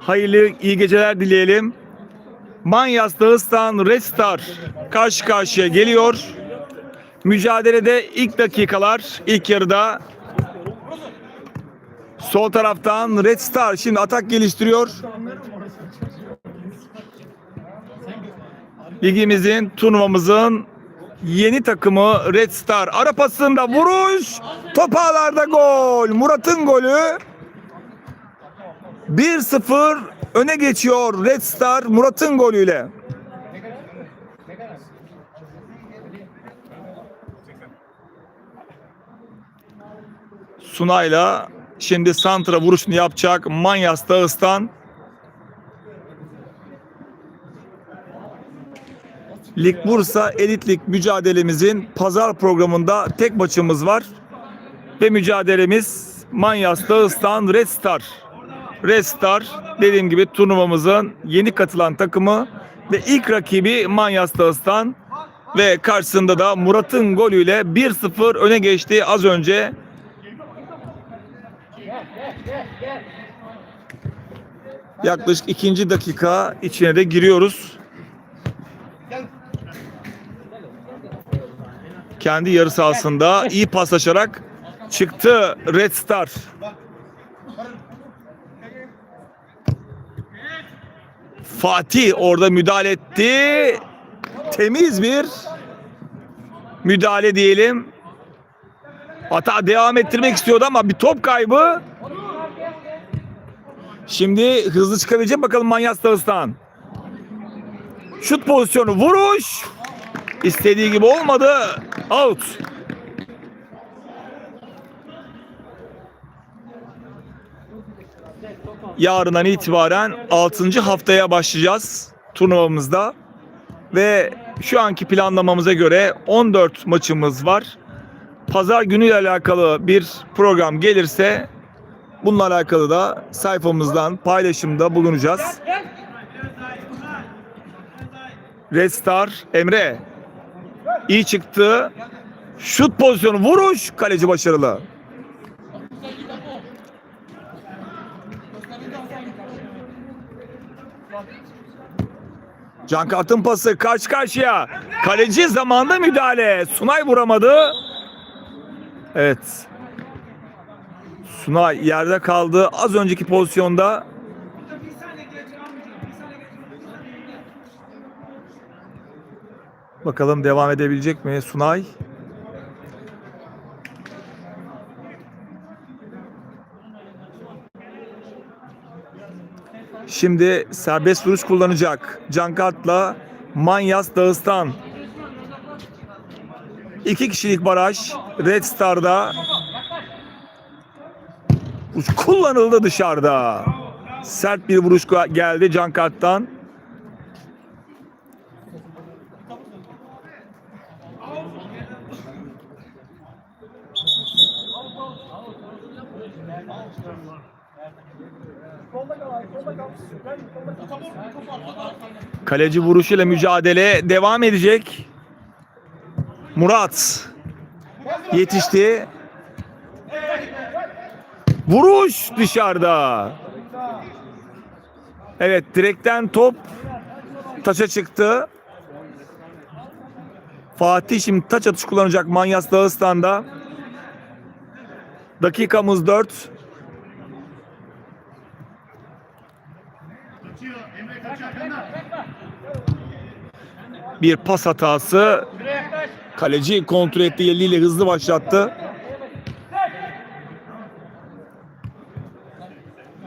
hayırlı iyi geceler dileyelim. Manyas Dağıstan Red Star karşı karşıya geliyor. Mücadelede ilk dakikalar ilk yarıda sol taraftan Red Star şimdi atak geliştiriyor. Ligimizin turnuvamızın yeni takımı Red Star. Ara pasında vuruş. Top ağlarda gol. Murat'ın golü. 1-0 öne geçiyor Red Star Murat'ın golüyle. Sunay'la şimdi Santra vuruşunu yapacak Manyas Dağıstan. Lig Bursa Elit Lig mücadelemizin pazar programında tek maçımız var. Ve mücadelemiz Manyas Dağıstan Red Star. Red Star dediğim gibi turnuvamızın yeni katılan takımı ve ilk rakibi Manyas Dağıstan ve karşısında da Murat'ın golüyle 1-0 öne geçti az önce. Yaklaşık ikinci dakika içine de giriyoruz. Kendi yarı sahasında iyi paslaşarak çıktı Red Star. Fatih orada müdahale etti. Temiz bir müdahale diyelim. Hata devam ettirmek istiyordu ama bir top kaybı. Şimdi hızlı çıkabilecek bakalım Manyas Dağıstan. Şut pozisyonu vuruş. İstediği gibi olmadı. Out. Yarından itibaren 6. haftaya başlayacağız turnuvamızda. Ve şu anki planlamamıza göre 14 maçımız var. Pazar günüyle alakalı bir program gelirse bununla alakalı da sayfamızdan paylaşımda bulunacağız. Red Star Emre iyi çıktı. Şut pozisyonu vuruş kaleci başarılı. Can Kart'ın pası karşı karşıya. Kaleci zamanda müdahale. Sunay vuramadı. Evet. Sunay yerde kaldı. Az önceki pozisyonda Bakalım devam edebilecek mi Sunay? Şimdi serbest vuruş kullanacak. Cankart'la Manyas Dağıstan. İki kişilik baraj Red Star'da kullanıldı dışarıda. Sert bir vuruş geldi Cankart'tan. Kaleci vuruşuyla mücadele devam edecek. Murat yetişti. Vuruş dışarıda. Evet direkten top taça çıktı. Fatih şimdi taç atış kullanacak Manyas Dağıstan'da. Dakikamız 4. Bir pas hatası. Kaleci kontrol etti eliyle hızlı başlattı.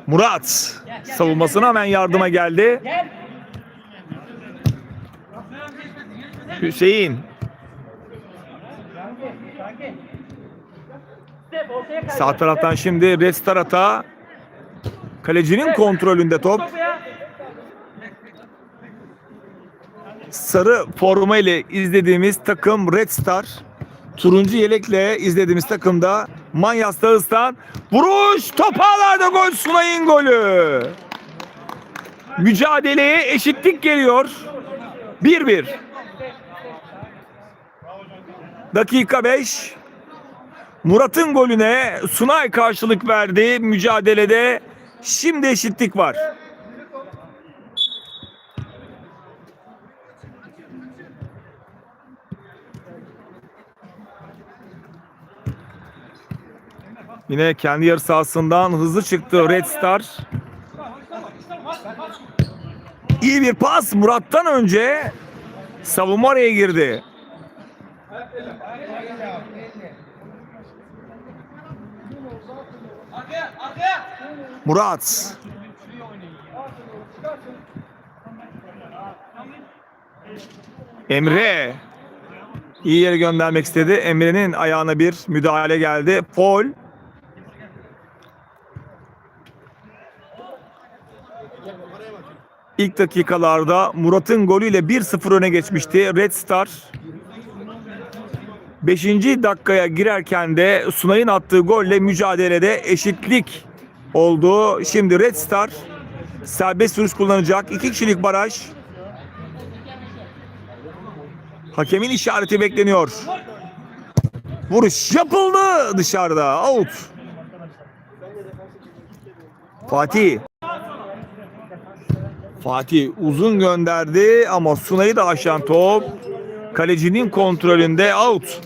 Murat savunmasına hemen yardıma geldi. Hüseyin sağ taraftan şimdi Restar hata. Kalecinin kontrolünde top. Sarı forma ile izlediğimiz takım Red Star. Turuncu yelekle izlediğimiz takımda Manyas Dağıstan. Vuruş top ağlarda gol Sunay'ın golü. Mücadeleye eşitlik geliyor. 1-1. Dakika 5. Murat'ın golüne Sunay karşılık verdi mücadelede. Şimdi eşitlik var. Yine kendi yarı sahasından hızlı çıktı Red Star. İyi bir pas Murat'tan önce savunma araya girdi. Murat. Emre. İyi yere göndermek istedi. Emre'nin ayağına bir müdahale geldi. Foul. İlk dakikalarda Murat'ın golüyle 1-0 öne geçmişti Red Star. 5. dakikaya girerken de Sunay'ın attığı golle mücadelede eşitlik oldu. Şimdi Red Star serbest vuruş kullanacak. 2 kişilik baraj. Hakemin işareti bekleniyor. Vuruş yapıldı dışarıda. Out. Fatih. Fatih uzun gönderdi ama Sunay'ı da aşan top. Kalecinin kontrolünde out.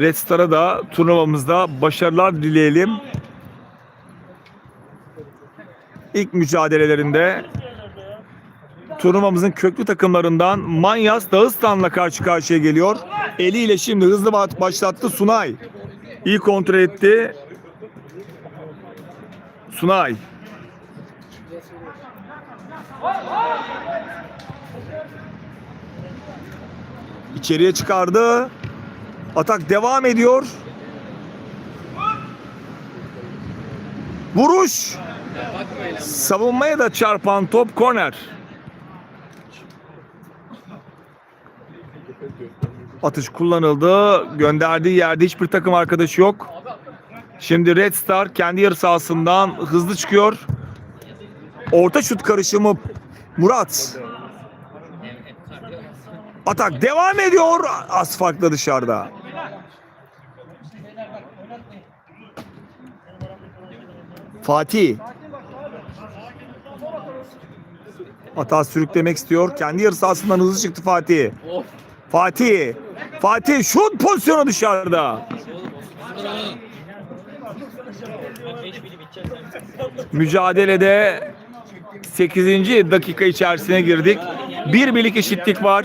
Red Star'a da turnuvamızda başarılar dileyelim. İlk mücadelelerinde turnuvamızın köklü takımlarından Manyas Dağıstan'la karşı karşıya geliyor. Eliyle şimdi hızlı ba- başlattı Sunay. İyi kontrol etti. Sunay. İçeriye çıkardı. Atak devam ediyor. Vuruş. Savunmaya da çarpan top korner. Atış kullanıldı. Gönderdiği yerde hiçbir takım arkadaşı yok. Şimdi Red Star kendi yarı sahasından hızlı çıkıyor. Orta şut karışımı Murat. Atak devam ediyor. Az farklı dışarıda. Fatih. Hata sürüklemek istiyor. Kendi yarı sahasından hızlı çıktı Fatih. Fatih. Fatih şut pozisyonu dışarıda. Mücadelede 8. dakika içerisine girdik. Bir birlik eşitlik var.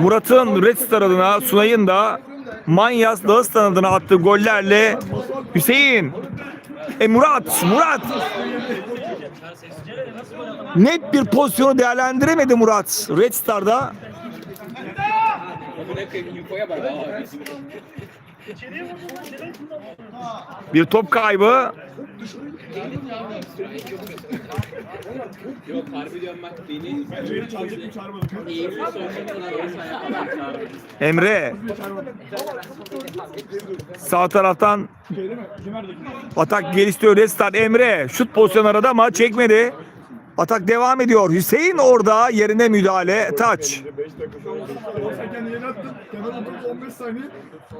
Murat'ın Red Star adına, Sunay'ın da Manyas Dağıstan adına attığı gollerle Hüseyin. E Murat, Murat. Net bir pozisyonu değerlendiremedi Murat Red Star'da. Bir top kaybı. Yok harbi diyorum bak beni iyi bir sorun Emre. Sağ taraftan atak geliştiriyor Restar Emre. Şut pozisyonu aradı ama çekmedi. Atak devam ediyor. Hüseyin orada yerine müdahale. Taç. 5 dakika sonra. Sen kendini yeni attın. Kenar oturdu 15 saniye.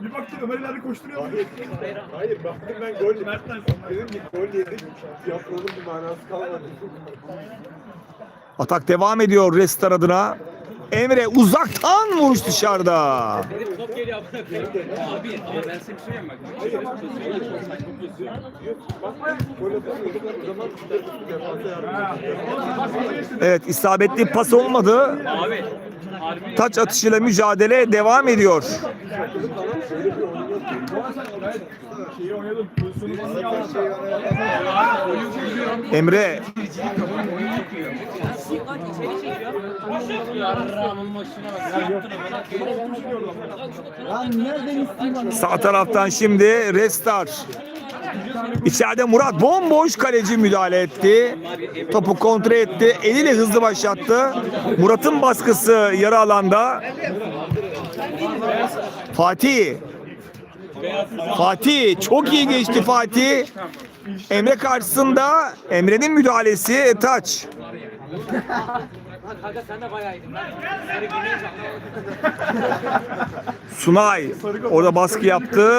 Bir baktın Ömer ileride koşturuyor. Hayır, hayır baktım ben gol yedim. Dedim ki gol yedik. Yapalım bir manası kalmadı. Atak devam ediyor Restar adına. Emre uzaktan vuruş dışarıda. Evet isabetli pas olmadı. Abi Taç atışıyla mücadele devam ediyor. Şeyi Sağ taraftan şimdi Restar. İçeride Murat bomboş kaleci müdahale etti. Topu kontrol etti. Eliyle hızlı başlattı. Murat'ın baskısı yarı alanda. Fatih. Fatih çok iyi geçti Fatih. Emre karşısında Emre'nin müdahalesi taç. Kanka sen de bayağı iyiydin. Sunay orada baskı yaptı.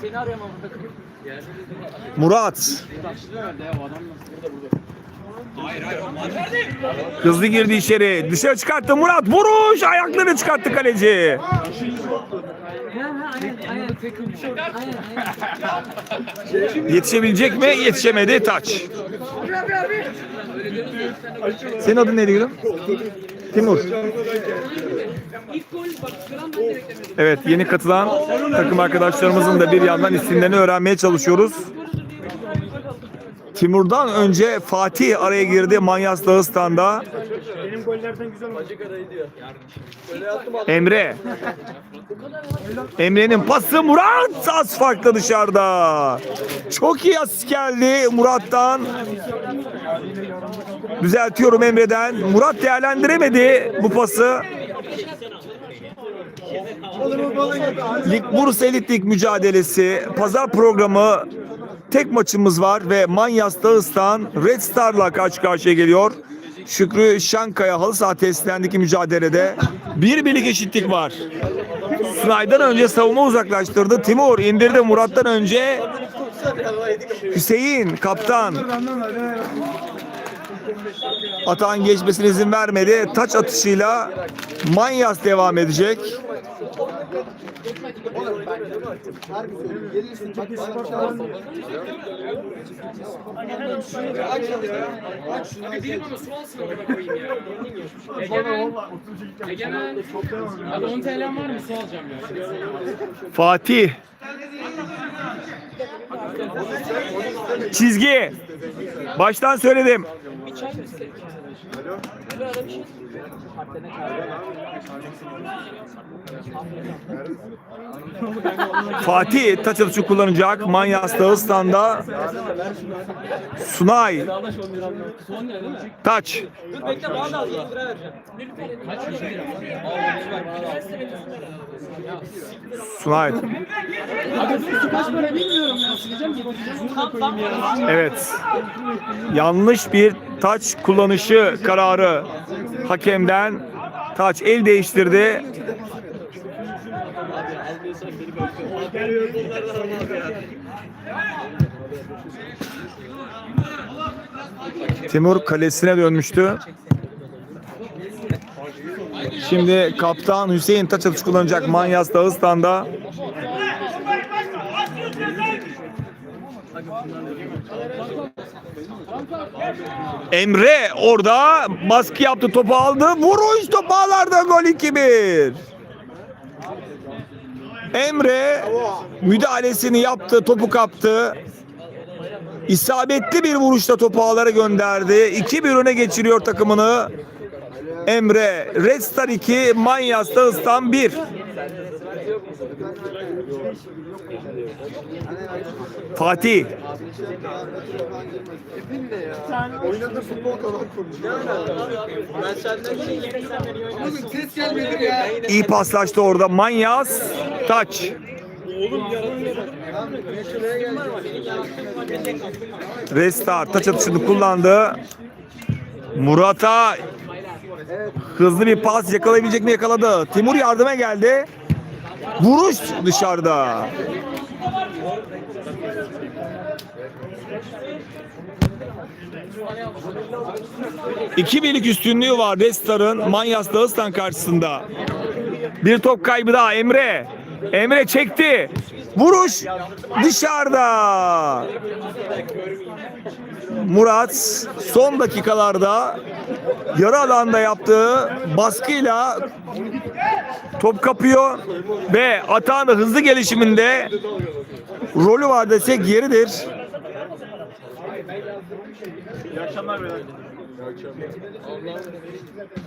Seni koyayım. Murat. Hızlı girdi içeri. Dışarı çıkarttı Murat. Vuruş. Ayaklarını çıkarttı kaleci. Yetişebilecek mi? Yetişemedi. Taç. Senin adın neydi gülüm? Timur. Evet yeni katılan takım arkadaşlarımızın da bir yandan isimlerini öğrenmeye çalışıyoruz. Timur'dan önce Fatih araya girdi Manyas Dağıstan'da. Benim gollerden güzel oldu. Emre. Emre'nin pası Murat az farklı dışarıda. Çok iyi asist geldi Murat'tan. Düzeltiyorum Emre'den. Murat değerlendiremedi bu pası. Lig Bursa Elit Lig mücadelesi pazar programı tek maçımız var ve Manyas Dağıstan Red Star'la karşı karşıya geliyor. Şükrü Şankaya halı saha tesislerindeki mücadelede bir birlik eşitlik var. Sunay'dan önce savunma uzaklaştırdı. Timur indirdi Murat'tan önce. Hüseyin kaptan. Atağın geçmesine izin vermedi. Taç atışıyla Manyas devam edecek. Egemen. Egemen. Abi 10 TL'm var mı? Su ya. Fatih. Çizgi. Baştan söyledim. Fatih taç atışı kullanacak. Manyas Dağıstan'da. Sunay. Taç. Sunay. Evet. Yanlış bir taç kullanışı kararı hakemden. Taç el değiştirdi. Timur kalesine dönmüştü. Şimdi kaptan Hüseyin taç atışı kullanacak Manyas Dağıstan'da. Emre orada baskı yaptı topu aldı. Vuruş topu ağlarda gol 2-1. Emre müdahalesini yaptı topu kaptı. İsabetli bir vuruşla topu ağlara gönderdi. 2-1 öne geçiriyor takımını. Emre Red Star 2 Manyas Dağıstan 1. Fatih Oynadığı futbol kadar konuşuyor. iyi paslaştı orada Manyas Taç. Restart taç atışını kullandı. Murat'a hızlı bir pas yakalayabilecek mi yakaladı. Timur yardıma geldi. Vuruş dışarıda. İki birlik üstünlüğü var Restar'ın Manyas Dağıstan karşısında. Bir top kaybı daha Emre. Emre çekti. Vuruş dışarıda. Murat son dakikalarda yarı alanda yaptığı baskıyla top kapıyor ve atağın hızlı gelişiminde rolü var desek yeridir.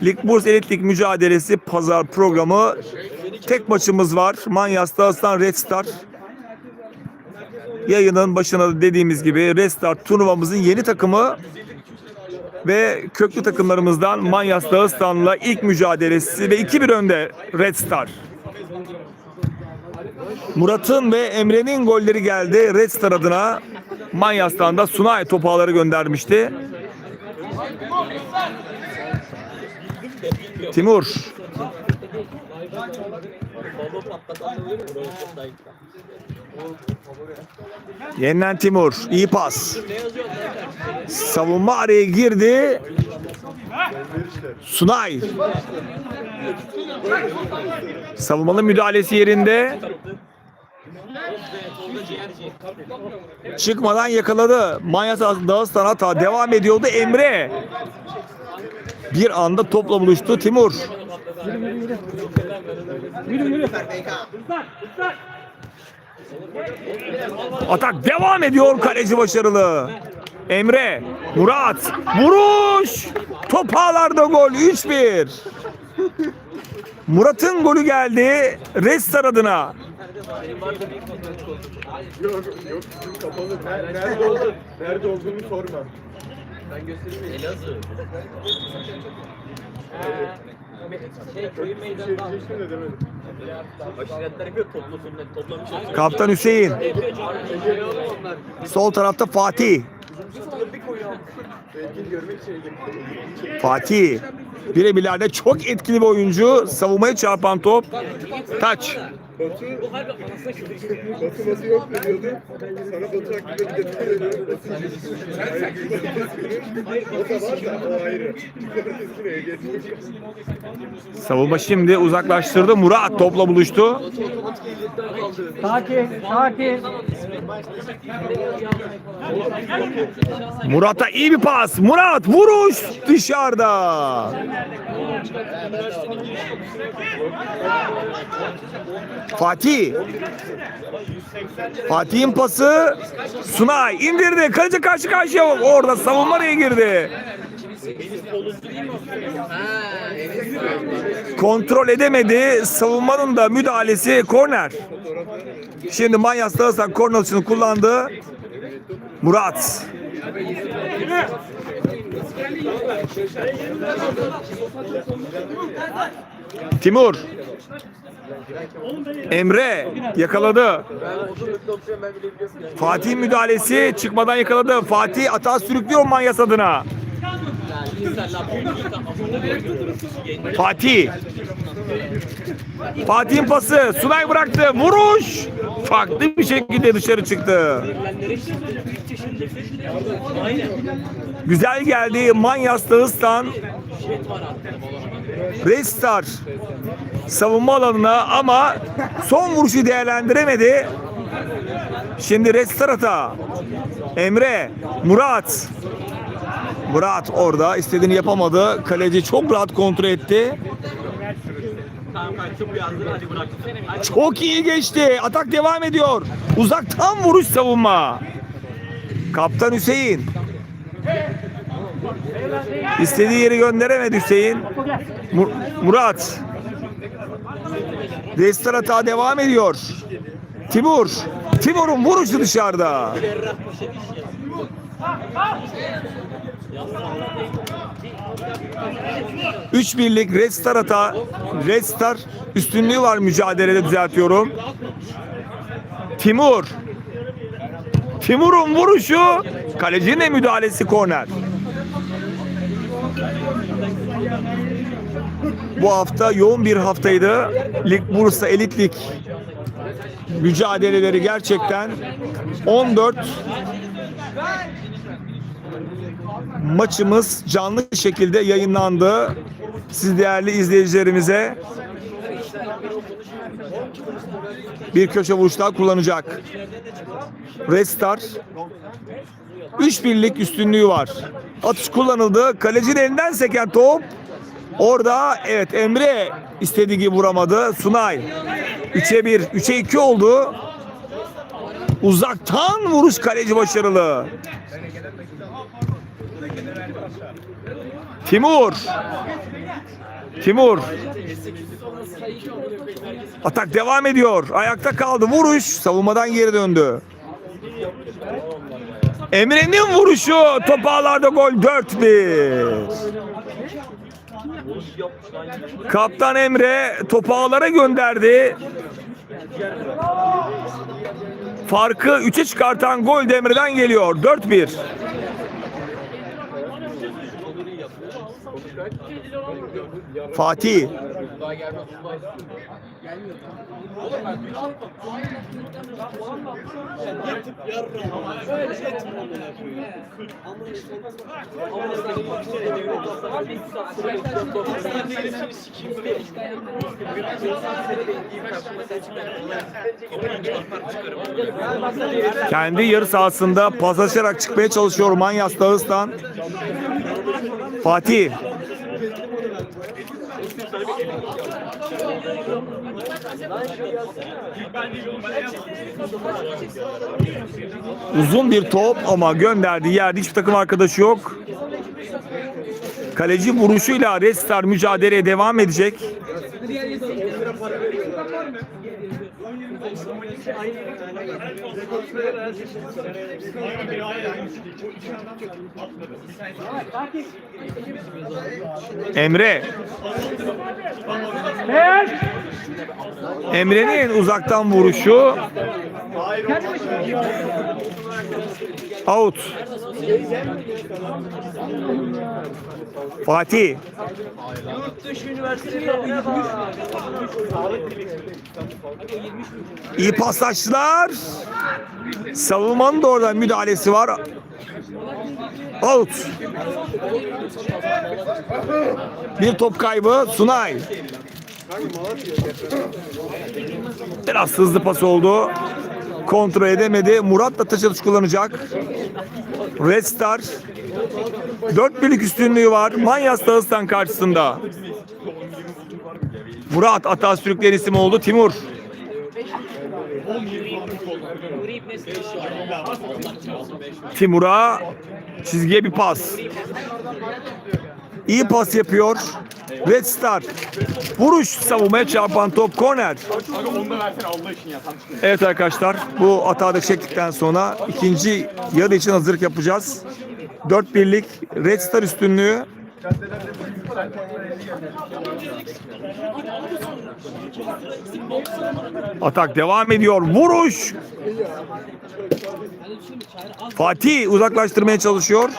Lig Burs Elit Lig mücadelesi pazar programı. Tek maçımız var. Manyas Dağıstan Red Star. Yayının başına dediğimiz gibi Red Star turnuvamızın yeni takımı ve köklü takımlarımızdan Manyas Dağıstan'la ilk mücadelesi ve 2-1 önde Red Star. Murat'ın ve Emre'nin golleri geldi Red Star adına. Manyas'tan da Sunay topu ağları göndermişti. Timur. Yeniden Timur. iyi pas. Savunma araya girdi. Sunay. Savunmalı müdahalesi yerinde. Çıkmadan yakaladı. Manyas Dağıstan hata devam ediyordu Emre. Bir anda topla buluştu Timur. Atak devam ediyor kaleci başarılı. Emre, Murat, vuruş! Top ağlarda gol 3-1. Murat'ın golü geldi Restar adına. Yok yok kapalı. Nerede, olduğunu, nerede olduğunu sorma. Şey köyün Bir şey de demedim. Kaptan Hüseyin. Sol tarafta Fatih. Fatih. Birebirlerde çok etkili bir oyuncu. Savunmaya çarpan top. Taç. Batu, Batu nasıl yok mu diyordu. Sana Batu hakkında bir detay veriyorum. Batu O da var da o ayrı. Savunma şimdi uzaklaştırdı. Murat topla buluştu. Sakin, sakin. Murat'a iyi bir pas. Murat vuruş dışarıda. Fatih. Fatih'in pası Sunay indirdi. Kaleci karşı karşıya orada savunma araya girdi. Kontrol edemedi. Savunmanın da müdahalesi korner. Şimdi Manyas Dağıstan korner kullandı. Murat. Timur. Emre yakaladı. Fatih müdahalesi çıkmadan yakaladı. Fatih atağa sürüklüyor Manyas adına. Fatih. Fatih'in pası. Sunay bıraktı. Vuruş. Farklı bir şekilde dışarı çıktı. Güzel geldi. Manyas Dağıstan. Restar savunma alanına ama son vuruşu değerlendiremedi. Şimdi Restar hata. Emre, Murat. Murat orada istediğini yapamadı. Kaleci çok rahat kontrol etti. Çok iyi geçti. Atak devam ediyor. Uzaktan vuruş savunma. Kaptan Hüseyin. İstediği yeri gönderemedi Hüseyin. Mur- Murat. Destar hata devam ediyor. Timur. Timur'un vuruşu dışarıda. Üç birlik Red Star hata. Red Star üstünlüğü var mücadelede düzeltiyorum. Timur. Timur'un vuruşu kalecinin müdahalesi korner. Bu hafta yoğun bir haftaydı. Lig Bursa Elit Lig mücadeleleri gerçekten 14 maçımız canlı şekilde yayınlandı. Siz değerli izleyicilerimize bir köşe vuruş daha kullanacak. Restar 3 birlik üstünlüğü var. Atış kullanıldı. Kalecinin elinden seken top Orada evet Emre istediği gibi vuramadı. Sunay 3'e 1, 3'e 2 oldu. Uzaktan vuruş kaleci başarılı. Timur. Timur. Atak devam ediyor. Ayakta kaldı. Vuruş savunmadan geri döndü. Emre'nin vuruşu top ağlarda gol 4-1. Kaptan Emre topu ağlara gönderdi. Farkı 3'e çıkartan gol de Emre'den geliyor. 4-1. Fatih. Kendi yarı sahasında paslaşarak çıkmaya çalışıyor Manyas Dağıstan. Fatih. Uzun bir top ama gönderdiği yerde hiçbir takım arkadaşı yok. Kaleci vuruşuyla Red mücadeleye devam edecek. Emre. Emre'nin uzaktan vuruşu. Out. Fatih. İyi paslaştılar. Savunmanın da orada müdahalesi var. Out. Bir top kaybı Sunay. Biraz hızlı pas oldu. Kontrol edemedi. Murat da atış kullanacak. Red Star 4 birlik üstünlüğü var. Manyas Dağıstan karşısında. Murat atağa sürükleyen isim oldu. Timur. Timur'a çizgiye bir pas. İyi pas yapıyor. Red Star. Vuruş savunmaya çarpan top korner. Evet arkadaşlar bu atağı da çektikten sonra ikinci yarı için hazırlık yapacağız. 4 birlik Red Star üstünlüğü. Atak devam ediyor. Vuruş. Fatih uzaklaştırmaya çalışıyor.